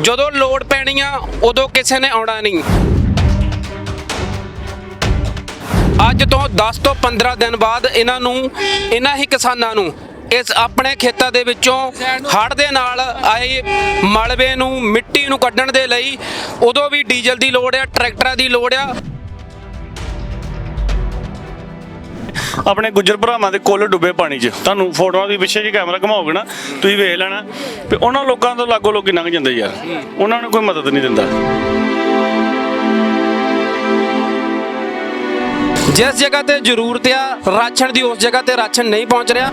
ਜਦੋਂ ਲੋੜ ਪੈਣੀ ਆ, ਉਦੋਂ ਕਿਸੇ ਨੇ ਆਉਣਾ ਨਹੀਂ। ਅੱਜ ਤੋਂ 10 ਤੋਂ 15 ਦਿਨ ਬਾਅਦ ਇਹਨਾਂ ਨੂੰ, ਇਹਨਾਂ ਹੀ ਕਿਸਾਨਾਂ ਨੂੰ, ਇਸ ਆਪਣੇ ਖੇਤਾਂ ਦੇ ਵਿੱਚੋਂ ਹੜ੍ਹ ਦੇ ਨਾਲ ਆਏ ਮਲਬੇ ਨੂੰ, ਮਿੱਟੀ ਨੂੰ ਕੱਢਣ ਦੇ ਲਈ ਉਦੋਂ ਵੀ ਡੀਜ਼ਲ ਦੀ ਲੋੜ ਆ, ਟਰੈਕਟਰਾਂ ਦੀ ਲੋੜ ਆ। ਆਪਣੇ ਗੁੱਜਰ ਭਰਾਵਾਂ ਦੇ ਕੋਲ ਡੁੱਬੇ ਪਾਣੀ 'ਚ। ਤੁਹਾਨੂੰ ਫੋਟੋਆਂ ਦੀ ਪਿੱਛੇ ਜੀ ਕੈਮਰਾ ਘਮਾਓਗੇ ਨਾ, ਤੁਸੀਂ ਵੇਖ ਲੈਣਾ। ਤੇ ਉਹਨਾਂ ਲੋਕਾਂ ਤੋਂ ਲਾਗੋ ਲੋਕੀ ਲੰਘ ਜਾਂਦੇ ਯਾਰ। ਉਹਨਾਂ ਨੂੰ ਕੋਈ ਮਦਦ ਨਹੀਂ ਦਿੰਦਾ। ਜਿਸ ਜਗ੍ਹਾ ਤੇ ਜ਼ਰੂਰਤ ਆ, ਰਾਸ਼ਨ ਦੀ ਉਸ ਜਗ੍ਹਾ ਤੇ ਰਾਸ਼ਨ ਨਹੀਂ ਪਹੁੰਚ ਰਿਹਾ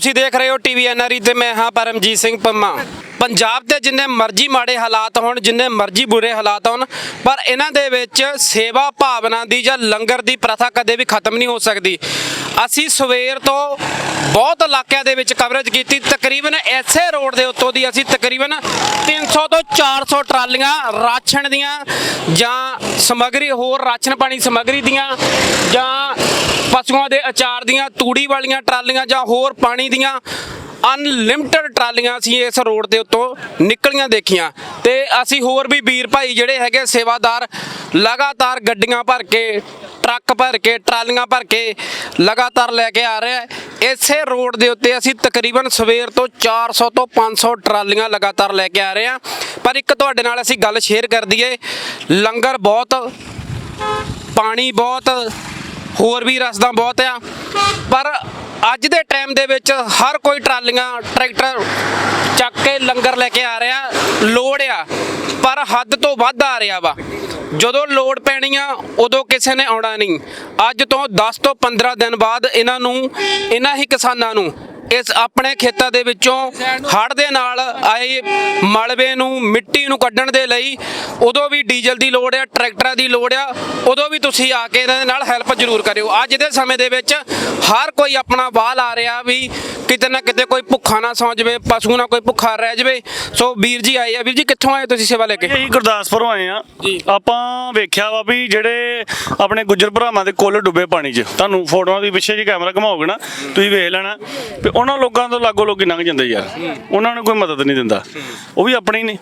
ਤੁਸੀਂ ਦੇਖ ਰਹੇ ਹੋ ਟੀਵੀ ਐਨਆਰਈ ਤੇ ਮੈਂ ਹਾਂ ਪਰਮਜੀਤ ਸਿੰਘ ਪੰਮਾ। ਪੰਜਾਬ ਦੇ ਜਿੰਨੇ ਮਰਜ਼ੀ ਮਾੜੇ ਹਾਲਾਤ ਹੋਣ, ਜਿੰਨੇ ਮਰਜ਼ੀ ਬੁਰੇ ਹਾਲਾਤ ਹੋਣ, ਪਰ ਇਹਨਾਂ ਦੇ ਵਿੱਚ ਸੇਵਾ ਭਾਵਨਾ ਦੀ ਜਾਂ ਲੰਗਰ ਦੀ ਪ੍ਰਥਾ ਕਦੇ ਵੀ ਖਤਮ ਨਹੀਂ ਹੋ ਸਕਦੀ। ਅਸੀਂ ਸਵੇਰ ਤੋਂ ਬਹੁਤ ਇਲਾਕਿਆਂ ਦੇ ਵਿੱਚ ਕਵਰੇਜ ਕੀਤੀ। ਤਕਰੀਬਨ ਐਸੇ ਰੋਡ ਦੇ ਉੱਤੋਂ ਦੀ ਅਸੀਂ ਤਕਰੀਬਨ 300 ਤੋਂ 400 ਟਰਾਲੀਆਂ ਰਾਸ਼ਨ ਦੀਆਂ ਜਾਂ ਸਮੱਗਰੀ, ਹੋਰ ਰਾਸ਼ਨ ਪਾਣੀ ਸਮੱਗਰੀ ਦੀਆਂ ਜਾਂ ਪਸ਼ੂਆਂ ਦੇ ਅਚਾਰ ਦੀਆਂ, ਤੂੜੀ ਵਾਲੀਆਂ ਟਰਾਲੀਆਂ ਜਾਂ ਹੋਰ ਪਾਣੀ ਦੀਆਂ ਅਨਲਿਮਟਿਡ ਟਰਾਲੀਆਂ ਅਸੀਂ ਇਸ ਰੋਡ ਦੇ ਉੱਤੋਂ ਨਿਕਲੀਆਂ ਦੇਖੀਆਂ। ਤੇ ਅਸੀਂ ਹੋਰ ਵੀ ਵੀਰ ਭਾਈ ਜਿਹੜੇ ਹੈਗੇ ਸੇਵਾਦਾਰ, ਲਗਾਤਾਰ ਗੱਡੀਆਂ ਭਰ ਕੇ, ਟਰੱਕ ਭਰ ਕੇ, ਟਰਾਲੀਆਂ ਭਰ ਕੇ ਲਗਾਤਾਰ ਲੈ ਕੇ ਆ ਰਿਹਾ ਇਸੇ ਰੋਡ ਦੇ ਉੱਤੇ ਅਸੀਂ ਤਕਰੀਬਨ ਸਵੇਰ ਤੋਂ 400 ਤੋਂ 500 ਟਰਾਲੀਆਂ ਲਗਾਤਾਰ ਲੈ ਕੇ ਆ ਰਹੇ ਆ ਪਰ ਇੱਕ ਤੁਹਾਡੇ ਨਾਲ ਅਸੀਂ ਗੱਲ ਸ਼ੇਅਰ ਕਰ ਦਈਏ। ਲੰਗਰ ਬਹੁਤ, ਪਾਣੀ ਬਹੁਤ ਹੋਰ ਵੀ ਰਸਦਾਂ ਬਹੁਤ ਆ। ਪਰ ਅੱਜ ਦੇ ਟਾਈਮ ਦੇ ਵਿੱਚ ਹਰ ਕੋਈ ਟਰਾਲੀਆਂ, ਟਰੈਕਟਰ ਚੱਕ ਕੇ ਲੰਗਰ ਲੈ ਕੇ ਆ ਰਿਹਾ, ਲੋੜ ਆ। ਪਰ ਹੱਦ ਤੋਂ ਵੱਧ ਆ ਰਿਹਾ ਵਾ। ਜਦੋਂ ਲੋੜ ਪੈਣੀ ਆ, ਉਦੋਂ ਕਿਸੇ ਨੇ ਆਉਣਾ ਨਹੀਂ। ਅੱਜ ਤੋਂ 10 ਤੋਂ 15 ਦਿਨ ਬਾਅਦ ਇਹਨਾਂ ਨੂੰ, ਇਹਨਾਂ ਹੀ ਕਿਸਾਨਾਂ ਨੂੰ ਇਸ ਆਪਣੇ ਖੇਤਾਂ ਦੇ ਵਿੱਚੋਂ ਹੜ੍ਹ ਦੇ ਨਾਲ ਆਏ ਮਲਬੇ ਨੂੰ ਮਿੱਟੀ ਨੂੰ ਕੱਢਣ ਦੇ ਲਈ ਉਦੋਂ ਵੀ ਡੀਜ਼ਲ ਦੀ ਲੋੜ ਆ ਟਰੈਕਟਰਾਂ ਦੀ ਲੋੜ ਆ ਉਦੋਂ ਵੀ ਤੁਸੀਂ ਆ ਕੇ ਇਹਨਾਂ ਦੇ ਨਾਲ ਹੈਲਪ ਜ਼ਰੂਰ ਕਰਿਓ। ਅੱਜ ਦੇ ਸਮੇਂ ਦੇ ਵਿੱਚ ਹਰ ਕੋਈ ਆਪਣਾ ਵਾਲ ਆ ਰਿਹਾ ਵੀ ਕਿਤੇ ਨਾ ਕਿਤੇ ਕੋਈ ਭੁੱਖਾ ਨਾ ਸੌਂ ਜਾਵੇ ਪਸ਼ੂ ਨਾ ਕੋਈ ਭੁੱਖਾ ਰਹਿ ਜਾਵੇ। ਸੋ ਵੀਰ ਜੀ ਆਏ ਆ। ਵੀਰ ਜੀ ਕਿੱਥੋਂ ਆਏ ਤੁਸੀਂ ਸੇਵਾ ਲੈ ਕੇ? ਅਸੀਂ ਗੁਰਦਾਸਪੁਰੋਂ ਆਏ ਆ। ਆਪਾਂ ਵੇਖਿਆ ਵਾ ਵੀ ਜਿਹੜੇ ਆਪਣੇ ਗੁੱਜਰ ਭਰਾਵਾਂ ਦੇ ਕੋਲ ਡੁੱਬੇ ਪਾਣੀ 'ਚ। ਤੁਹਾਨੂੰ ਫੋਟੋਆਂ ਦੀ ਪਿੱਛੇ ਜੀ ਕੈਮਰਾ ਘਮਾਓਗੇ ਨਾ ਤੁਸੀਂ ਵੇਖ ਲੈਣਾ। ਉਹਨਾਂ ਲੋਕਾਂ ਤੋਂ ਲਾਗੋ ਲੋਕੀ ਲੰਘ ਜਾਂਦੇ ਯਾਰ। ਉਹਨਾਂ ਨੂੰ ਕੋਈ ਮਦਦ ਨਹੀਂ ਦਿੰਦਾ। ਉਹ ਵੀ ਆਪਣੇ ਹੀ ਨੇ।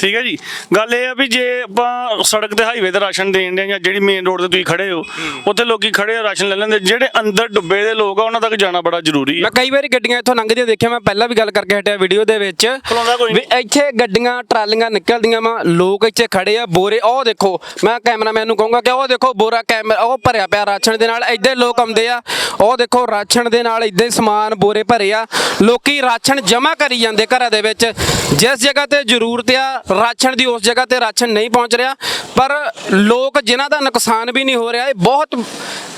ਠੀਕ ਹੈ ਜੀ? ਗੱਲ ਇਹ ਆ ਵੀ ਜੇ ਆਪਾਂ ਸੜਕ ਤੇ ਹਾਈਵੇ ਤੇ ਰਾਸ਼ਨ ਦੇਣ ਦੇ ਜਾਂ ਜਿਹੜੀ ਮੇਨ ਰੋਡ ਤੇ ਤੁਸੀਂ ਖੜੇ ਹੋ ਉੱਥੇ ਲੋਕੀ ਖੜੇ ਆ ਰਾਸ਼ਨ ਲੈ ਲੈਂਦੇ। ਜਿਹੜੇ ਅੰਦਰ ਡੁੱਬੇ ਦੇ ਲੋਕ ਆ ਉਹਨਾਂ ਤੱਕ ਜਾਣਾ ਬੜਾ ਜ਼ਰੂਰੀ ਹੈ ਮੈਂ ਕਈ ਵਾਰੀ ਗੱਡੀਆਂ ਇੱਥੋਂ ਲੰਘਦੀਆਂ ਦੇਖਿਆ ਮੈਂ ਪਹਿਲਾਂ ਵੀ ਗੱਲ ਕਰਕੇ ਹਟਿਆ ਵੀਡੀਓ ਦੇ ਵਿੱਚ। ਖਲੋਂਦਾ ਕੋਈ ਵੀ ਇੱਥੇ ਗੱਡੀਆਂ ਟਰਾਲੀਆਂ ਨਿਕਲਦੀਆਂ ਵਾ ਲੋਕ ਇੱਥੇ ਖੜੇ ਆ ਬੋਰੇ ਉਹ ਦੇਖੋ ਮੈਂ ਕੈਮਰਾਮੈਨ ਨੂੰ ਕਹੂੰਗਾ ਕਿ ਉਹ ਦੇਖੋ ਬੋਰਾ ਕੈਮਰਾ ਉਹ ਭਰਿਆ ਪਿਆ ਰਾਸ਼ਨ ਦੇ ਨਾਲ ਇੱਧੇ ਲੋਕ ਆਉਂਦੇ ਆ ਉਹ ਦੇਖੋ ਰਾਸ਼ਨ ਦੇ ਨਾਲ ਹੀ ਸਮਾਨ ਬੋਰੇ ਭਰੇ ਆ। ਲੋਕੀ ਰਾਸ਼ਨ ਜਮ੍ਹਾਂ ਕਰੀ ਜਾਂਦੇ ਘਰਾਂ ਦੇ ਵਿੱਚ। ਜਿਸ ਜਗ੍ਹਾ ਤੇ ਜ਼ਰੂਰਤ ਆ, ਰਾਸ਼ਨ ਦੀ ਉਸ ਜਗ੍ਹਾ ਤੇ ਰਾਸ਼ਨ ਨਹੀਂ ਪਹੁੰਚ ਰਿਹਾ। ਪਰ ਲੋਕ ਜਿਨ੍ਹਾਂ ਦਾ ਨੁਕਸਾਨ ਵੀ ਨਹੀਂ ਹੋ ਰਿਹਾ, ਇਹ ਬਹੁਤ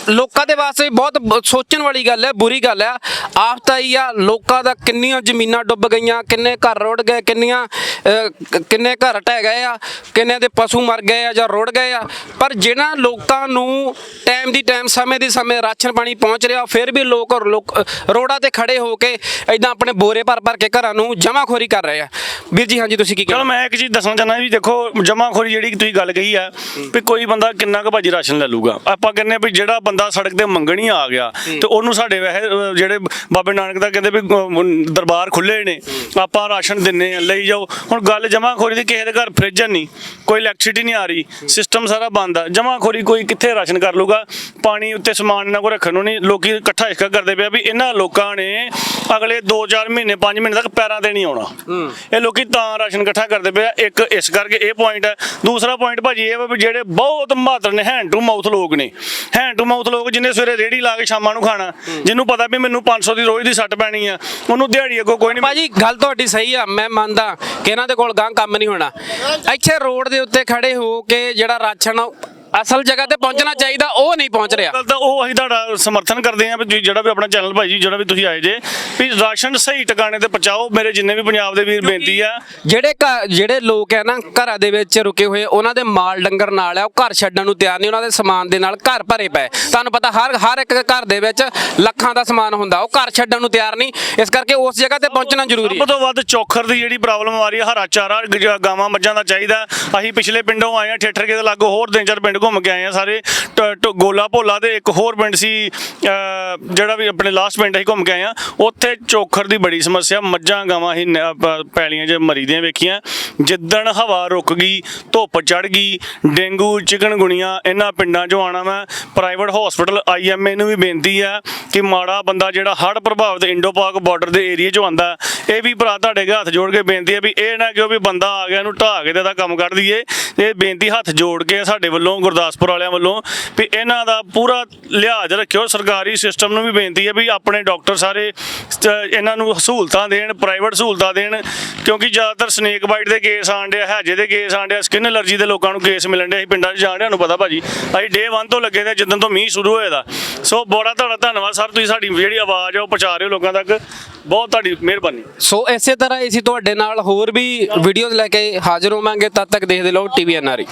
ਲੋਕਾਂ ਦੇ ਵਾਸਤੇ ਬਹੁਤ ਸੋਚਣ ਵਾਲੀ ਗੱਲ ਹੈ, ਬੁਰੀ ਗੱਲ ਹੈ। ਆਫਤ ਆਈ ਆ, ਲੋਕਾਂ ਦਾ ਕਿੰਨੀਆਂ ਜ਼ਮੀਨਾਂ ਡੁੱਬ ਗਈਆਂ, ਕਿੰਨੇ ਘਰ ਰੁੜ ਗਏ, ਕਿੰਨੀਆਂ ਕਿੰਨੇ ਘਰ ਢਹਿ ਗਏ ਆ ਕਿੰਨੇ ਦੇ ਪਸ਼ੂ ਮਰ ਗਏ ਆ ਜਾਂ ਰੁੜ ਗਏ ਆ। ਪਰ ਜਿਨ੍ਹਾਂ ਲੋਕਾਂ ਨੂੰ ਟਾਈਮ ਦੀ ਟਾਈਮ, ਸਮੇਂ ਦੀ ਸਮੇਂ ਰਾਸ਼ਨ ਪਾਣੀ ਪਹੁੰਚ ਰਿਹਾ, ਫਿਰ ਵੀ ਲੋਕ ਲੋਕ- ਤੇ ਖੜੇ ਹੋ ਕੇ ਇਦਾਂ ਆਪਣੇ ਬੋਰੇ ਭਰ ਭਰ ਕੇ ਘਰਾਂ ਨੂੰ ਜਮਾਖੋਰੀ ਕਰ ਰਹੇ ਆ। ਵੀਰ ਜੀ, ਹਾਂਜੀ, ਤੁਸੀਂ ਕੀ ਚਲੋ ਕਹਿੰਦੇ ਮੈਂ ਇੱਕ ਚੀਜ਼ ਦੱਸਣਾ ਚਾਹੁੰਦਾ ਵੀ ਦੇਖੋ, ਜਮਾਖੋਰੀ ਜਿਹੜੀ ਤੁਸੀਂ ਗੱਲ ਕਹੀ ਆ ਵੀ ਕੋਈ ਬੰਦਾ ਕਿੰਨਾ ਕੁ ਭਾਜੀ ਰਾਸ਼ਨ ਲੈ ਲੂਗਾ ਆਪਾਂ ਕਹਿੰਦੇ ਆ ਵੀ ਜਿਹੜਾ ਬੰਦਾ ਸੜਕ ਤੇ ਮੰਗਣ ਹੀ ਆ ਗਿਆ। ਤੇ ਉਹਨੂੰ ਸਾਡੇ ਵੈਸੇ ਜਿਹੜੇ ਬਾਬੇ ਨਾਨਕ ਦਾ ਕਹਿੰਦੇ ਵੀ ਦਰਬਾਰ ਖੁੱਲੇ ਨੇ ਆਪਾਂ ਰਾਸ਼ਨ ਦਿੰਨੇ ਆ ਲਈ ਜਾਓ। ਹੁਣ ਗੱਲ ਜਮਾਖੋਰੀ ਦੀ ਕਿਸੇ ਦੇ ਘਰ ਫ੍ਰਿਜ ਨਹੀਂ ਕੋਈ ਇਲੈਕਟ੍ਰਿਸਿਟੀ ਨਹੀਂ ਆ ਰਹੀ ਸਿਸਟਮ ਸਾਰਾ ਬੰਦ ਆ। ਜਮਾਖੋਰੀ ਕੋਈ ਕਿੱਥੇ ਰਾਸ਼ਨ ਕਰ ਲੂਗਾ? ਪਾਣੀ ਉੱਤੇ ਸਮਾਨ ਇਹਨਾਂ ਕੋ ਰੱਖਣ ਨੂੰ ਨਹੀਂ ਲੋਕੀ ਇਕੱਠਾ ਇਸਕਾ ਕਰਦੇ ਪਿਆ ਵੀ ਇਹਨਾਂ ਲੋਕਾਂ ਨੇ ਅਗਲੇ 2-4 ਮਹੀਨੇ 5 ਮਹੀਨੇ ਤੱਕ ਪੈਰਾਂ ਤੇ ਨਹੀਂ ਆਉਣਾ। ਇਹ ਲੋਕੀ ਤਾਂ ਰਾਸ਼ਨ ਇਕੱਠਾ ਕਰਦੇ ਪਿਆ ਇੱਕ ਇਸ ਕਰਕੇ ਇਹ ਪੁਆਇੰਟ ਹੈ। ਦੂਸਰਾ ਪੁਆਇੰਟ ਭਾਜੀ ਇਹ ਵਾ ਵੀ ਜਿਹੜੇ ਬਹੁਤ ਮਾਤਰ ਨੇ ਹੈਂਡ ਟੂ ਮਾਊਥ ਲੋਕ ਨੇ ਹੈਂਡ ਟੂ ਮਾਊਥ ਲੋਕ ਜਿਹਨੇ ਸਵੇਰੇ ਰੇੜੀ ਲਾ ਕੇ ਸ਼ਾਮਾਂ ਨੂੰ ਖਾਣਾ, ਜਿਹਨੂੰ ਪਤਾ ਵੀ ਮੈਨੂੰ 500 ਦੀ ਰੋਜ਼ ਦੀ ਸੱਟ ਪੈਣੀ ਆ, ਉਹਨੂੰ ਦਿਹਾੜੀ ਅੱਗੋਂ ਕੋਈ ਨਹੀਂ ਭਾਜੀ ਗੱਲ ਤੁਹਾਡੀ ਸਹੀ ਆ, ਮੈਂ ਮੰਨਦਾ ਕਿ ਇਹਨਾਂ ਦੇ ਕੋਲ ਗਾਂ ਕੰਮ ਨਹੀਂ ਹੋਣਾ। ਇੱਥੇ ਰੋਡ ਦੇ ਉੱਤੇ ਖੜੇ ਹੋ ਕੇ ਜਿਹੜਾ ਰਾਸ਼ਨ ਅਸਲ ਜਗ੍ਹਾ ਤੇ ਪਹੁੰਚਣਾ ਚਾਹੀਦਾ ਉਹ ਨਹੀਂ ਪਹੁੰਚ ਰਿਹਾ। ਗੱਲ ਤਾਂ ਉਹ ਅਸੀਂ ਤੁਹਾਡਾ ਸਮਰਥਨ ਕਰਦੇ ਆਂ ਵੀ ਜਿਹੜਾ ਵੀ ਆਪਣਾ ਚੈਨਲ ਭਾਈ ਜੀ ਜਿਹੜਾ ਵੀ ਤੁਸੀਂ ਆਏ ਜੇ ਵੀ ਰਾਸ਼ਨ ਸਹੀ ਟਿਕਾਣੇ ਤੇ ਪਹੁੰਚਾਓ। ਮੇਰੇ ਜਿੰਨੇ ਵੀ ਪੰਜਾਬ ਦੇ ਵੀਰ ਬੇਨਤੀ ਆ। ਜਿਹੜੇ ਘਰ- ਜਿਹੜੇ ਲੋਕ ਹੈ ਨਾ ਘਰਾਂ ਦੇ ਵਿੱਚ ਰੁਕੇ ਹੋਏ ਉਹਨਾਂ ਦੇ ਮਾਲ ਡੰਗਰ ਨਾਲ ਆ ਉਹ ਘਰ ਛੱਡਣ ਨੂੰ ਤਿਆਰ ਨਹੀਂ ਉਹਨਾਂ ਦੇ ਸਮਾਨ ਦੇ ਨਾਲ ਘਰ ਭਰੇ ਪਏ। ਤੁਹਾਨੂੰ ਪਤਾ ਹਰ ਹਰ ਇੱਕ ਘਰ ਦੇ ਵਿੱਚ ਲੱਖਾਂ ਦਾ ਸਮਾਨ ਹੁੰਦਾ ਉਹ ਘਰ ਛੱਡਣ ਨੂੰ ਤਿਆਰ ਨਹੀਂ। ਇਸ ਕਰਕੇ ਉਸ ਜਗ੍ਹਾ ਤੇ ਪਹੁੰਚਣਾ ਜ਼ਰੂਰੀ ਹੈ। ਸਭ ਤੋਂ ਵੱਧ ਚੋਖਰ ਦੀ ਜਿਹੜੀ ਪ੍ਰੋਬਲਮ ਆ ਰਹੀ ਹੈ ਹਰਾ ਚਾਰਾ ਗ- ਗਾਵਾਂ ਮੱਝਾਂ ਦਾ ਚਾਹੀਦਾ। ਅਸੀਂ ਪਿਛਲੇ ਪਿੰਡੋਂ ਆਏ ਆ ਠੇਠਰ ਕੇ ਦੇ ਲਾਗੋ ਹੋਰ ਤਿੰਨ ਚਾਰ ਪਿੰਡ ਘੁੰਮ ਕੇ ਆਏ ਆ ਸਾਰੇ। ਟ- ਟ- ਗੋਲਾ ਭੋਲਾ ਤੇ ਇੱਕ ਹੋਰ ਪਿੰਡ ਸੀ ਜਿਹੜਾ ਵੀ ਆਪਣੇ ਲਾਸਟ ਪਿੰਡ ਅਸੀਂ ਘੁੰਮ ਕੇ ਆਏ ਆ। ਉੱਥੇ ਚੋਖਰ ਦੀ ਬੜੀ ਸਮੱਸਿਆ, ਮੱਝਾਂ ਗਾਵਾਂ ਹੀ ਨ- ਪੈਲੀਆਂ 'ਚ ਮਰੀਦੀਆਂ ਵੇਖੀਆਂ। ਜਿੱਦਣ ਹਵਾ ਰੁਕ ਗਈ, ਧੁੱਪ ਚੜ ਗਈ, ਡੇਂਗੂ, ਚਿਕਨਗੁਣੀਆਂ ਇਹਨਾਂ ਪਿੰਡਾਂ 'ਚੋਂ ਆਣਾ ਮੈਂ। ਪ੍ਰਾਈਵੇਟ ਹਸਪੀਟਲ ਆਈਐਮਏ ਨੂੰ ਵੀ ਬੇਨਤੀ ਆ ਕਿ ਮਾੜਾ ਬੰਦਾ ਜਿਹੜਾ ਹੜ੍ਹ ਪ੍ਰਭਾਵਿਤ ਇੰਡੋ ਪਾਕ ਬਾਰਡਰ ਦੇ ਏਰੀਆ 'ਚੋਂ ਆਂਦਾ ਇਹ ਵੀ ਭਰਾ ਤੁਹਾਡੇ ਹੱਥ ਜੋੜ ਕੇ ਬੇਨਤੀ ਹੈ ਵੀ ਇਹ ਨਾ ਕਿਉਂ ਵੀ ਬੰਦਾ ਆ ਗਿਆ, ਇਹਨੂੰ ਢਾਹ ਕੇ ਤੇ ਇਹਦਾ ਕੰਮ ਕੱਢ ਦਈਏ। ਇਹ ਬੇਨਤੀ ਹੱਥ ਜੋੜ ਕੇ ਸਾਡੇ ਵੱਲੋਂ, ਗੁਰਦਾਸਪੁਰ ਵਾਲਿਆਂ ਵੱਲੋਂ ਵੀ ਇਹਨਾਂ ਦਾ ਪੂਰਾ ਲਿਹਾਜ਼ ਰੱਖਿਓ। ਸਰਕਾਰੀ ਸਿਸਟਮ ਨੂੰ ਵੀ ਬੇਨਤੀ ਹੈ ਵੀ ਆਪਣੇ ਡਾਕਟਰ ਸਾਰੇ ਇਹਨਾਂ ਨੂੰ ਸਹੂਲਤਾਂ ਦੇਣ ਪ੍ਰਾਈਵੇਟ ਸਹੂਲਤਾਂ ਦੇਣ, ਕਿਉਂਕਿ ਜ਼ਿਆਦਾਤਰ ਸਨੇਕ ਬਾਈਟ ਦੇ ਕੇਸ ਆਂਡੇ ਹੈਜੇ ਦੇ ਕੇਸ ਆਂਡੇ ਸਕਿਨ ਐਲਰਜੀ ਦੇ ਲੋਕਾਂ ਨੂੰ ਕੇਸ ਮਿਲਣ ਦੇ ਅਸੀਂ ਪਿੰਡਾਂ 'ਚ ਜਾਣ ਡਿਆਂ ਨੂੰ ਪਤਾ ਭਾਜੀ। ਅਸੀਂ ਡੇ 1 ਤੋਂ ਲੱਗੇ ਤੇ ਜਿੱਦਣ ਤੋਂ ਮੀਂਹ ਸ਼ੁਰੂ ਹੋਇਆ ਦਾ। ਸੋ ਬੜਾ ਤੁਹਾਡਾ ਧੰਨਵਾਦ, ਸਰ, ਤੁਸੀਂ ਸਾਡੀ ਜਿਹੜੀ ਆਵਾਜ਼ ਆ ਉਹ ਪਹੁੰਚਾ ਰਹੇ ਹੋ ਲੋਕਾਂ ਤੱਕ। ਬਹੁਤ ਤੁਹਾਡੀ ਮਿਹਰਬਾਨੀ। ਸੋ ਇਸੇ ਤਰ੍ਹਾਂ ਅਸੀਂ ਤੁਹਾਡੇ ਨਾਲ ਹੋਰ ਵੀ ਵੀਡੀਓਜ਼ ਲੈ ਕੇ ਹਾਜ਼ਰ ਹੋਵਾਂਗੇ ਤਦ ਤੱਕ ਦੇਖਦੇ ਰਹੋ ਟੀਵੀ ਐਨਆਰਈ